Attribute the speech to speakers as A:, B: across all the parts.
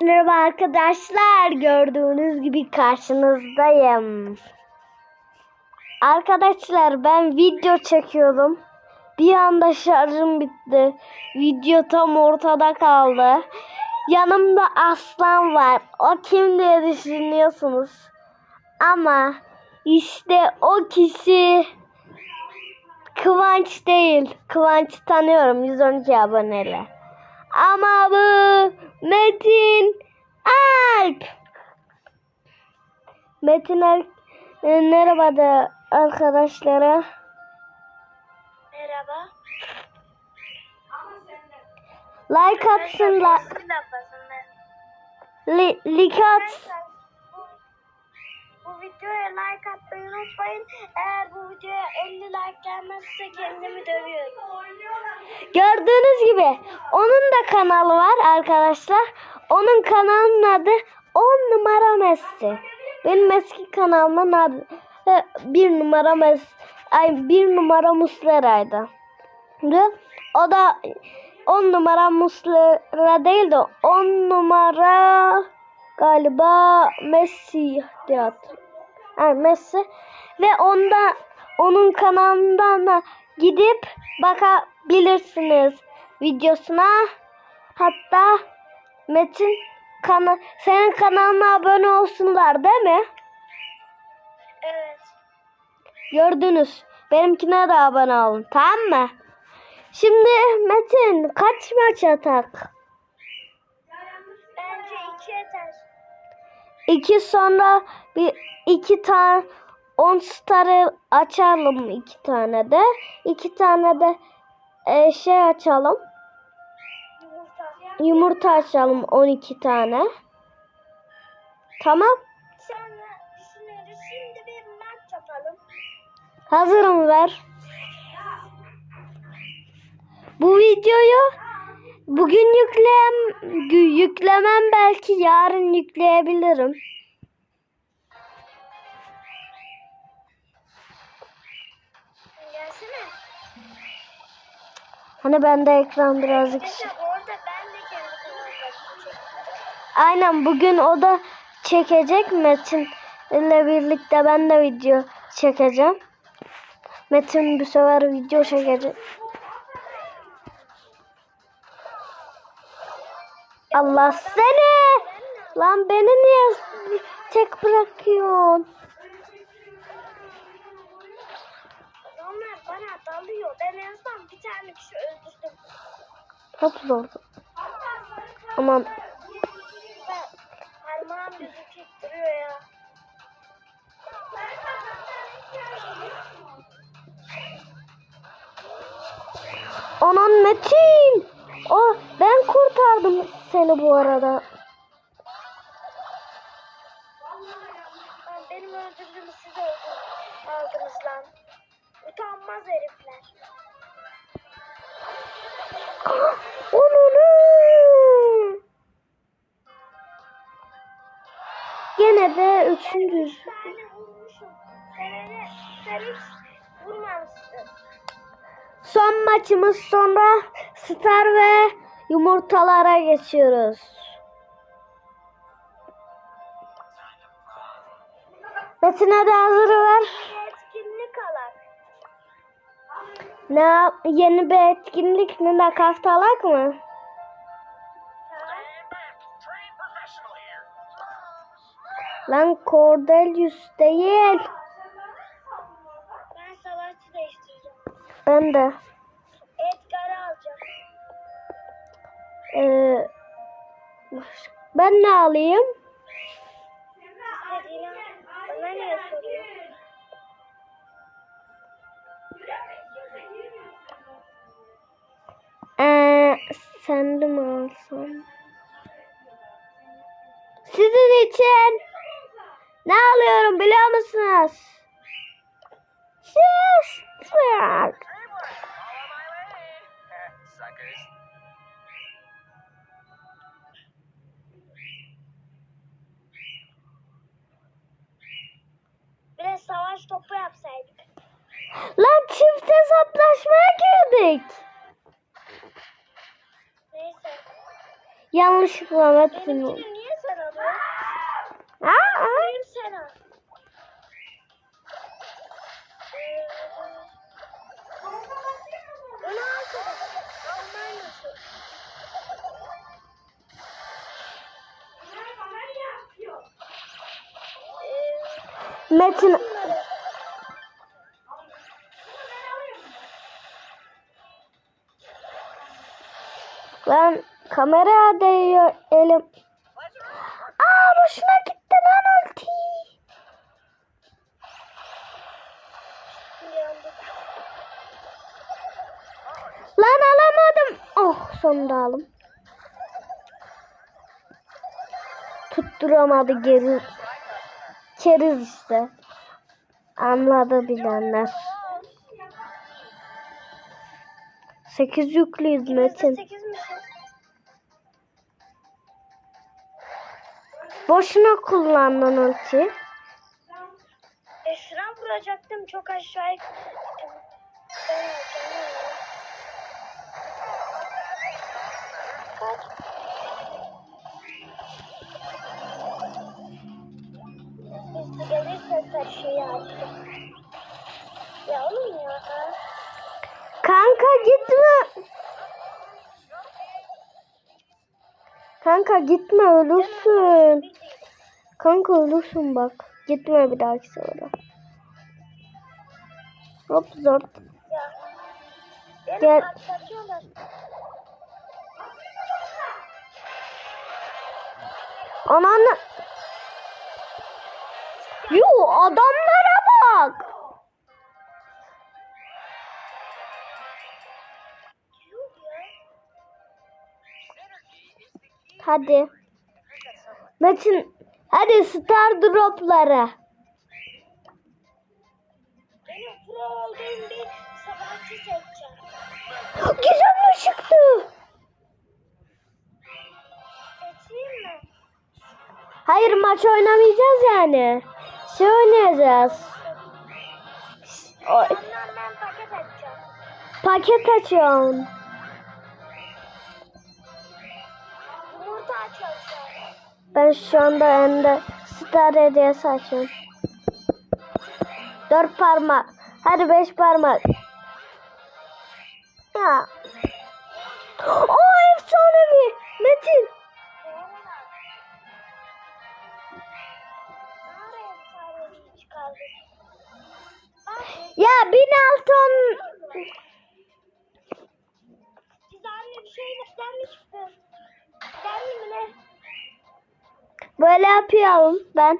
A: Merhaba arkadaşlar. Gördüğünüz gibi karşınızdayım. Arkadaşlar ben video çekiyordum. Bir anda şarjım bitti. Video tam ortada kaldı. Yanımda aslan var. O kim diye düşünüyorsunuz. Ama işte o kişi Kıvanç değil. Kıvanç tanıyorum 112 aboneli. Ama bu Metin Alp. Metin Alp e, merhaba da arkadaşlara.
B: Merhaba.
A: Like atsın la, li, like at.
B: Bu, videoya like atmayı unutmayın. Eğer bu videoya 50 like gelmezse kendimi dövüyorum.
A: Gördüğünüz gibi onun da kanalı var arkadaşlar. Onun kanalının adı 10 numara Messi. Benim eski kanalımın adı e, bir numara Messi. Ay bir numara Muslera'ydı. O da 10 numara Muslera değil de 10 numara galiba Messi diye hatırlıyorum. Yani Messi ve onda onun kanalından da gidip bakabilirsiniz videosuna. Hatta Metin kana senin kanalına abone olsunlar değil mi?
B: Evet.
A: Gördünüz. Benimkine de abone olun. Tamam mı? Şimdi Metin kaç maç atak? İki sonra bir iki tane on starı açalım iki tane de. iki tane de e, şey açalım.
B: Yumurta.
A: Açalım 12 tane. Tamam.
B: Sonra düşünüyoruz. Şimdi bir maç yapalım.
A: Hazırım ver. Bu videoyu bugün yüklem yüklemem belki yarın yükleyebilirim.
B: Gelsene.
A: Hani bende ekran birazcık. Aynen bugün o da çekecek Metin ile birlikte ben de video çekeceğim. Metin bu sefer video çekecek. Allah seni! Lan beni niye tek bırakıyorsun?
B: Adamlar bana dalıyor. Ben en son bir tane kişi öldürdüm.
A: Çok zor. Aman
B: parmağım gözüküp duruyor ya.
A: anan Metin! O ben kurtardım seni bu arada.
B: Benim öldürdüğümü siz. Aldınız lan. Utanmaz herifler.
A: Onunu. Gene de üçüncü. Son maçımız sonra star ve yumurtalara geçiyoruz. Metin'e de hazır ver.
B: Etkinlik alak.
A: Ne yeni bir etkinlik mi? Nakaftalak mı? Lan Cordelius değil.
B: Ben savaşçı değiştireceğim.
A: Ben de. Ee, ben ne alayım? Ee, sen de mi alsam? Sizin için ne alıyorum biliyor musunuz? Just Yanlışlıkla Metin.
B: Benimkini niye sen. Ee, Onu al sana.
A: Metin kameraya değiyor elim. Aa boşuna gitti lan ulti. Lan alamadım. Oh sonunda aldım. Tutturamadı geri. Keriz işte. Anladı bilenler. 8 yüklüyüz Metin. Boşuna kullandın ulti.
B: Esra vuracaktım çok aşağıya gittim. Ben alacağım, Kaç? Biz gelirse taşıyı açtık. Ya oğlum ya.
A: Kanka gitme. Kanka gitme ölürsün. Kanka ölürsün bak. Gitme bir dahaki sefere. Hop.
B: Beni
A: Gel. Ananı. Yo adamlara bak. Hadi. Metin hadi star droplara.
B: Benim pro olduğum bir savaşçı seçeceğim.
A: Güzel çıktı.
B: Seçeyim mi?
A: Hayır maç oynamayacağız yani. Şey oynayacağız. O,
B: paket açacağım.
A: paket
B: açıyorum
A: Ben şu anda ende star hediyesi açıyorum. Dört parmak. Hadi beş parmak. Ya. O efsanevi. Metin. Ya bin altın.
B: bir şey mi
A: Böyle yapıyorum ben.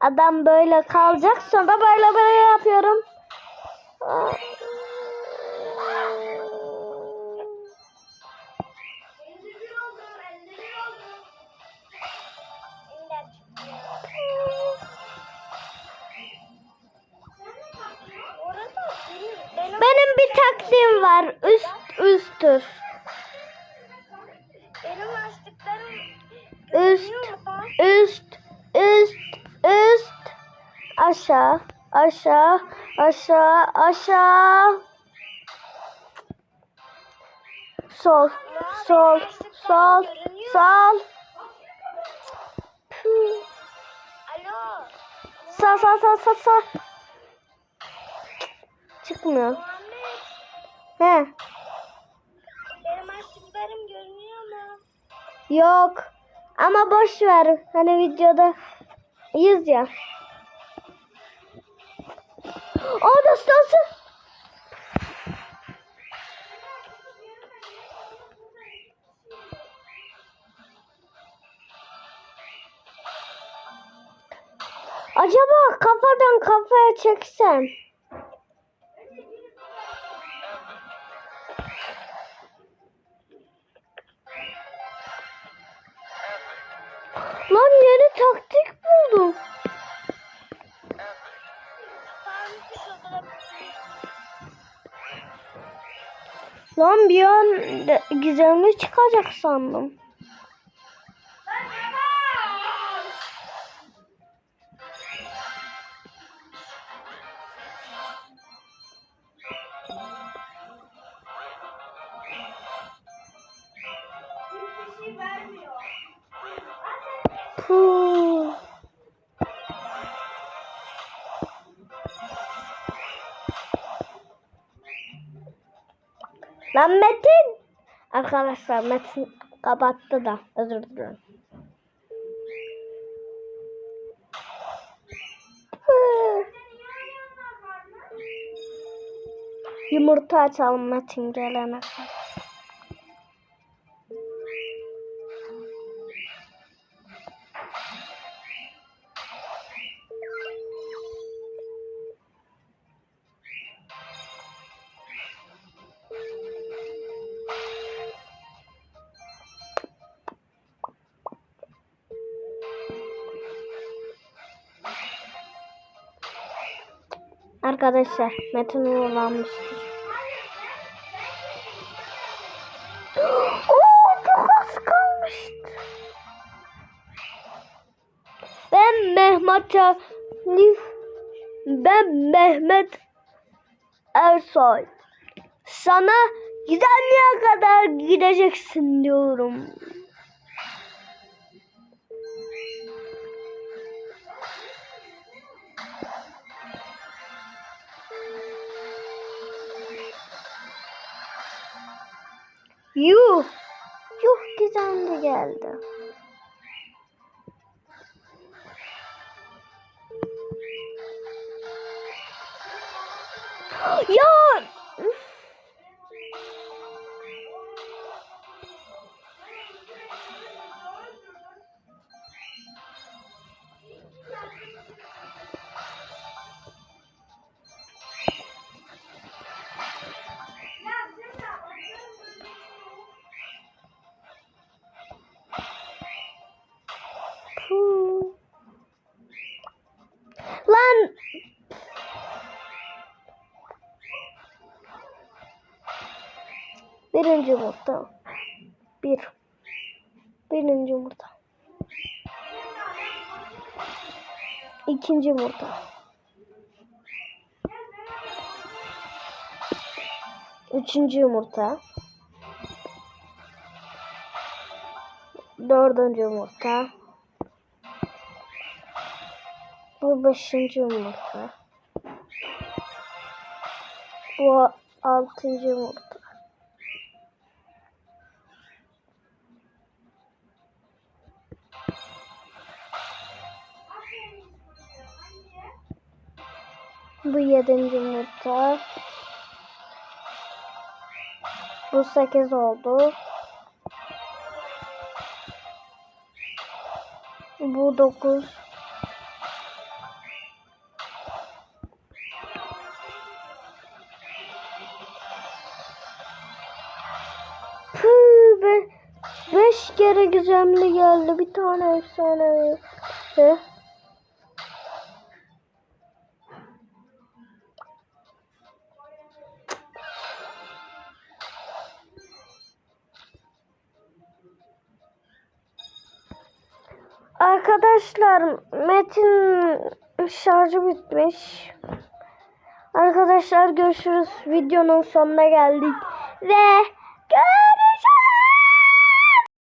A: Adam böyle kalacak sonra böyle böyle yapıyorum.
B: Benim
A: bir taktiğim var. Üst üsttür. Aşağı aşağı aşağı aşağı. Sol sol sol sol. Sağ sağ sağ sağ sağ. Çıkmıyor. He.
B: Benim açtıklarım görünüyor mu?
A: yok. Ama boş ver. Hani videoda yüz ya o da stansı Acaba kafadan kafaya çeksem. Lan yeni taktik buldum. Lan bir an gizemli çıkacak sandım. Puh. Lan Metin. Arkadaşlar Metin kapattı da özür dilerim. Yumurta açalım Metin gelene kadar. Arkadaşlar Metin uğurlanmıştır. Oo, çok az kalmıştı. Ben Mehmet Arif, ben Mehmet Ersoy. Sana gidemeye kadar gideceksin diyorum. Yuh. Yuh gizemli geldi. Ya. üf. Puh. Lan. Birinci yumurta. Bir. Birinci yumurta. İkinci yumurta. Üçüncü yumurta. Dördüncü yumurta. Bu beşinci yumurta. Bu altıncı yumurta. Bu yedinci yumurta. Bu sekiz oldu. Bu dokuz. Beş kere gizemli geldi. Bir tane efsane. He? Arkadaşlar Metin şarjı bitmiş. Arkadaşlar görüşürüz. Videonun sonuna geldik. Ve.